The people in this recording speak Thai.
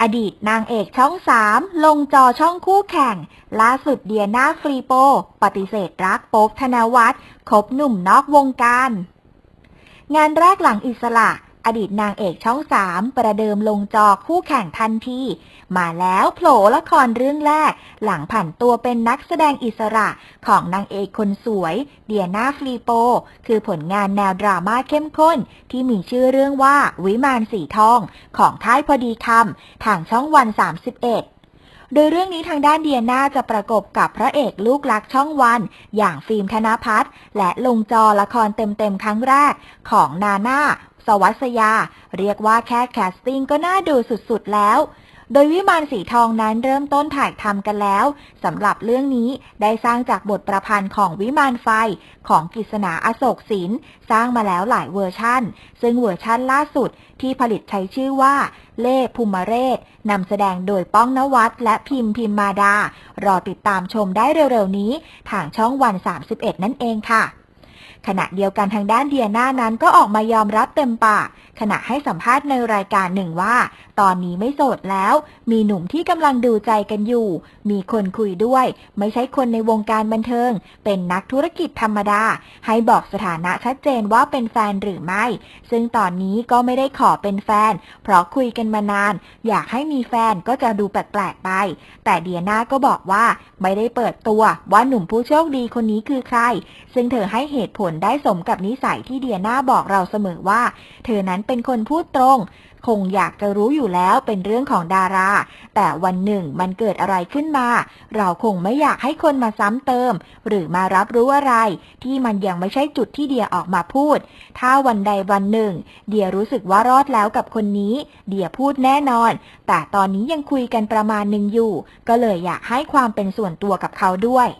อดีตนางเอกช่องสามลงจอช่องคู่แข่ง ล่าสุดเดียนาฟรีโป ปฏิเสธรักโป๊บธนวัฒน์คบหนุ่มนอกวงการ งานแรกหลังอิสระ อดีตนางเอกช่องสามประเดิมลงจอคู่แข่งทันที มาแล้วโผล่ละครเรื่องแรก หลังผ่านตัวเป็นนักแสดงอิสระของนางเอกคนสวย เดียนาฟรีโป คือผลงานแนวดราม่าเข้มข้น ที่มีชื่อเรื่องว่าวิมานสีทอง ของค่ายพอดีคำทางช่องวัน 31 โดยเรื่องนี้ทางด้านเดียนาจะประกบกับพระเอกลูกรักช่องวัน อย่างฟิล์มธนพัฒน์และลงจอละครเต็มๆครั้งแรกของนาน่าสวัสยา เรียกว่าแค่แคสติ้งก็น่าดูสุดๆแล้ว โดยวิมานสีทองนั้นเริ่มต้นถ่ายทำกันแล้วสำหรับเรื่องนี้ได้สร้างจากบทประพันธ์ของวิมานไฟของกฤษณาอโศกสินสร้างมาแล้วหลายเวอร์ชั่น ซึ่งเวอร์ชั่นล่าสุดที่ผลิตใช้ชื่อว่า เล่ภูมิเรศนำแสดงโดยป้องนวัดและพิมพ์พิมมาดา รอติดตามชมได้เร็วๆนี้ ทางช่องวัน 31 นั่นเองค่ะ ขณะเดียวกันทางด้านเดียนานั้นก็ออกมายอมรับเต็มปากขณะให้สัมภาษณ์ในรายการหนึ่งว่า ตอนนี้ไม่โสดแล้ว มีหนุ่มที่กำลังดูใจกันอยู่ มีคนคุยด้วย ไม่ใช่คนในวงการบันเทิง เป็นนักธุรกิจธรรมดา ให้บอกสถานะชัดเจนว่าเป็นแฟนหรือไม่ ซึ่งตอนนี้ก็ไม่ได้ขอเป็นแฟน เพราะคุยกันมานาน อยากให้มีแฟนก็จะดูแปลกๆไป แต่เดียนาก็บอกว่าไม่ได้เปิดตัวว่าหนุ่มผู้โชคดีคนนี้คือใคร ซึ่งเธอให้เหตุผลได้สมกับนิสัยที่เดียนาบอกเราเสมอว่า เธอนั้นเป็นคนพูดตรง คงอยากจะรู้อยู่แล้วเป็นเรื่องของดารา แต่วันหนึ่งมันเกิดอะไรขึ้นมา เราคงไม่อยากให้คนมาซ้ำเติม หรือมารับรู้อะไร ที่มันยังไม่ใช่จุดที่เดียออกมาพูด ถ้าวันใดวันหนึ่ง เดียรู้สึกว่ารอดแล้วกับคนนี้ เดียพูดแน่นอน แต่ตอนนี้ยังคุยกันประมาณหนึ่งอยู่ ก็เลยอยากให้ความเป็นส่วนตัวกับเขาด้วย